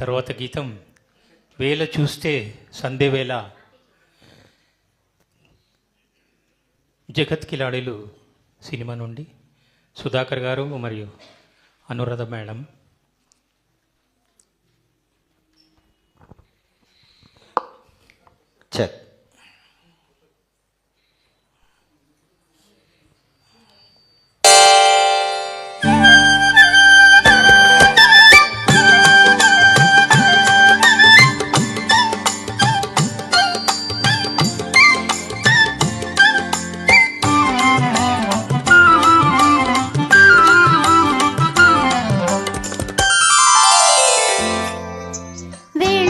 తర్వాత గీతం వేల చూస్తే సంధ్యవేళ జగత్ కిలాడీలు సినిమా నుండి సుధాకర్ గారు మరియు అనురాధ మేడం. చెక్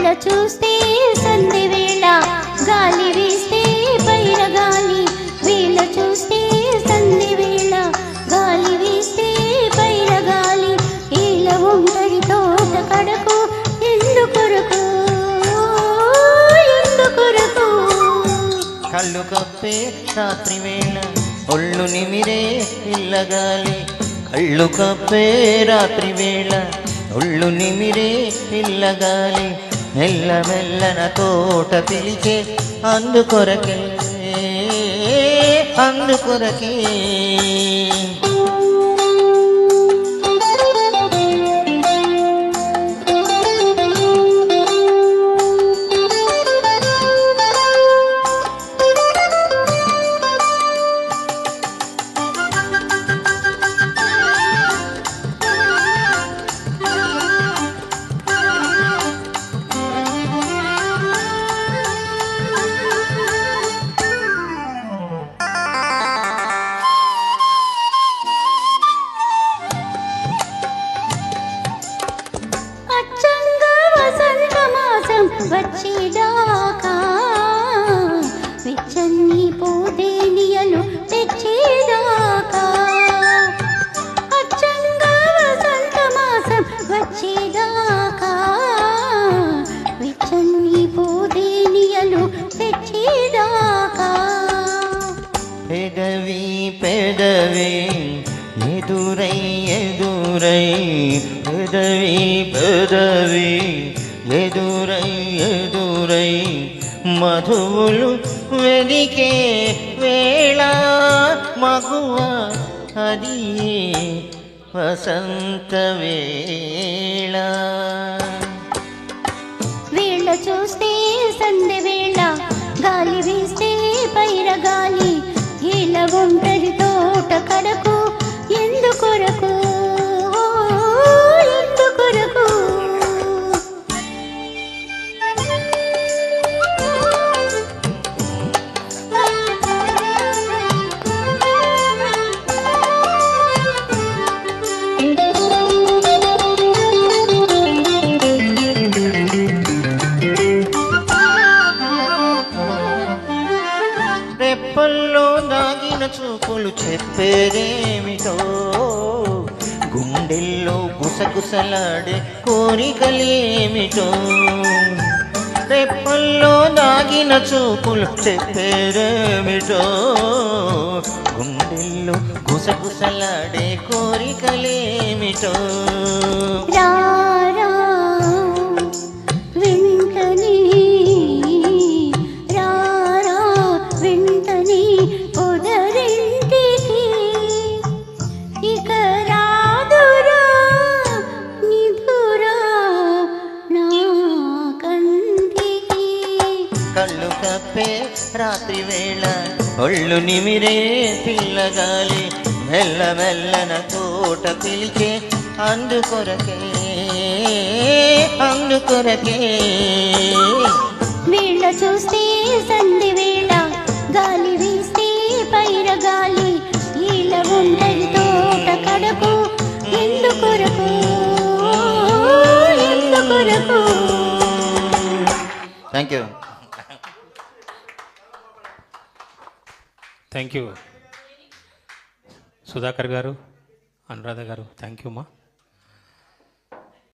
వేళ చూస్తే సంధి వేళ గాలి వీస్తే పైన గాలి. వేళ చూస్తే సంధి వేళ గాలి వీస్తే పైన గాలి. ఈల ఒంటరి తోట కడకు ఎందుకొరకు ఎందుకొరకు కళ్ళు కప్పే రాత్రి వేళ ఒళ్ళు నిమిరే పిల్లగాలి కళ్ళు కప్పే రాత్రి వేళ ఒళ్ళు నిమిరే పిల్లగాలి మెల్ల మెల్లన తోట పిలిచే అందుకొరకే అందుకొరకే వచ్చేదాకా వెచ్చని పూదేనియలు తెచ్చేదాకా. అచ్చంగా వసంత మాసం వచ్చేదాకా వెచ్చని పూదేనియలు తెచ్చేదాకా. పెదవి పెదవి ఎదురై ఎదురై పెదవి పెదవి మధువులు వెదికే వేళ మగువ అది వసంత వేళ. దాగిన చూపులు చెప్పేదేమిటో? గుండెల్లో గుసగుసలాడే కోరికలేమిటో? రెప్పల్లో దాగిన చూపులు చెప్పేదేమిటో? గుండెల్లో గుసగుసలాడే కోరికలేమిటో? కప్పే రాత్రి వేళ. ఒళ్ళు నిమిరే పిల్లగాలి మెల్ల మెల్లన తోట పిలిచే అందుకొరకే అందుకొరకే వేళ చూస్తే సంధి వేళ గాలి వీస్తే పైర గాలి ఈల ఉండని తోట కడకు ఎందుకొరకు ఎందుకొరకు thank you thank you Sudhakar గారు అనురాధ గారు థ్యాంక్ యూ మా